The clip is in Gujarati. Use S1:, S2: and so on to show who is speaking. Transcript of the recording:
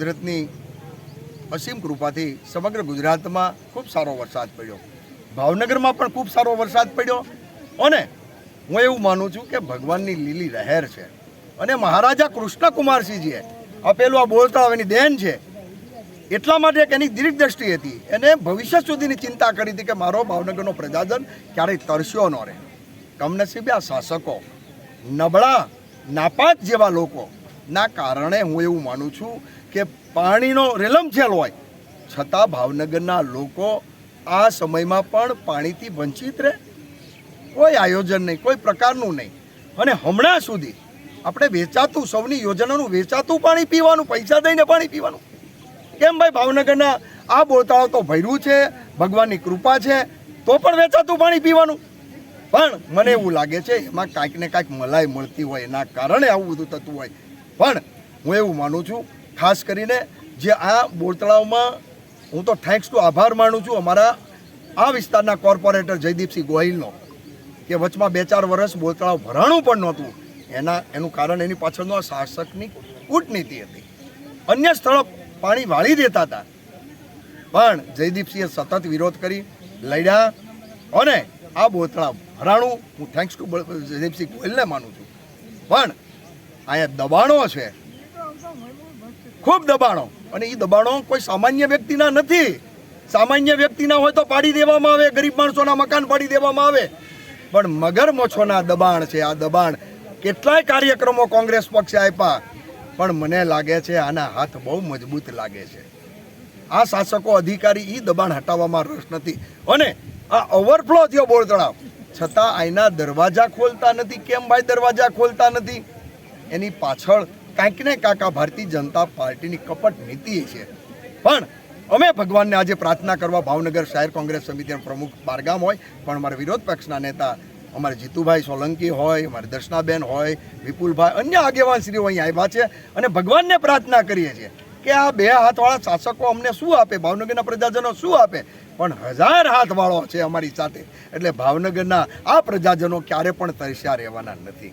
S1: કુદરતની અસીમ કૃપાથી સમગ્ર ગુજરાતમાં ખૂબ સારો વરસાદ પડ્યો. ભાવનગરમાં પણ ખૂબ સારો વરસાદ પડ્યો અને હું એવું માનું છું કે ભગવાનની લીલી લહેર છે. અને મહારાજા કૃષ્ણકુમારસિંહજીએ આપેલું આ બોલતા એની દેન છે, એટલા માટે એક એની દીર્ઘદ્રષ્ટિ હતી. એને ભવિષ્ય સુધીની ચિંતા કરી હતી કે મારો ભાવનગરનો પ્રજાજન ક્યારેય તરસ્યો ન રહે. કમનસીબે આ શાસકો નબળા, નાપાક જેવા લોકો ના કારણે હું એવું માનું છું કે પાણીનો રેલમછેલ હોય. છતાં ભાવનગરના લોકો આ સમયમાં પણ પાણીથી વંચિત રહે. કોઈ આયોજન નહીં, કોઈ પ્રકારનું નહીં. અને હમણાં સુધી આપણે વેચાતું, સૌની યોજનાનું વેચાતું પાણી પીવાનું, પૈસા દઈને પાણી પીવાનું. કેમ ભાઈ ભાવનગરના આ બોલતાળો તો ભર્યું છે, ભગવાનની કૃપા છે, તો પણ વેચાતું પાણી પીવાનું. પણ મને એવું લાગે છે, એમાં કાંઈક ને કાંઈક મલાઈ મળતી હોય એના કારણે આવું બધું થતું હોય. પણ હું એવું માનું છું, ખાસ કરીને જે આ બોરતળાવમાં હું તો થેન્ક્સ ટુ આભાર માનું છું અમારા આ વિસ્તારના કોર્પોરેટર જયદીપસિંહ ગોહિલનો, કે વચમાં બે ચાર વર્ષ બોરતળાવ ભરાણું પણ નહોતું. એના, એનું કારણ એની પાછળનો આ શાસકની કૂટનીતિ હતી. અન્ય સ્થળો પાણી વાળી દેતા હતા. પણ જયદીપસિંહે સતત વિરોધ કરી, લડ્યા અને આ બોતળા ભરાણું હું થેન્ક્સ ટુ જયદીપસિંહ ગોયલને માનું છું. પણ અહીંયા દબાણો છે. ખૂબ દબાણો. અને એ દબાણો કોઈ સામાન્ય વ્યક્તિના નથી. સામાન્ય વ્યક્તિના હોય તો પાડી દેવામાં આવે, ગરીબ માણસોના મકાન પાડી દેવામાં આવે. પણ મગરમચ્છોના દબાણ છે. આ દબાણ કેટલાય કાર્યક્રમો કોંગ્રેસ પક્ષે આપ્યા. પણ મને લાગે છે આના હાથ બહુ મજબૂત લાગે છે. આ શાસકો અધિકારી એ દબાણ હટાવવામાં રસ નથી. અને આ ઓવરફ્લો થયો બોર તળાવ છતાં અહીંના દરવાજા ખોલતા નથી. કેમ ભાઈ દરવાજા ખોલતા નથી? એની પાછળ કાંઈક ને કાંક આ ભારતીય જનતા પાર્ટીની કપટ નીતિ છે. પણ અમે ભગવાનને આજે પ્રાર્થના કરવા ભાવનગર શહેર કોંગ્રેસ સમિતિના પ્રમુખ બારગામ હોય, પણ અમારા વિરોધ પક્ષના નેતા, અમારે જીતુભાઈ સોલંકી હોય, અમારે દર્શનાબેન હોય, વિપુલભાઈ, અન્ય આગેવાન શ્રીઓ અહીં આવ્યા છે અને ભગવાનને પ્રાર્થના કરીએ છીએ કે આ બે હાથવાળા શાસકો અમને શું આપે? ભાવનગરના પ્રજાજનો શું આપે? પણ હજાર હાથવાળો છે અમારી સાથે. એટલે ભાવનગરના આ પ્રજાજનો ક્યારે પણ તરસ્યા રહેવાના નથી.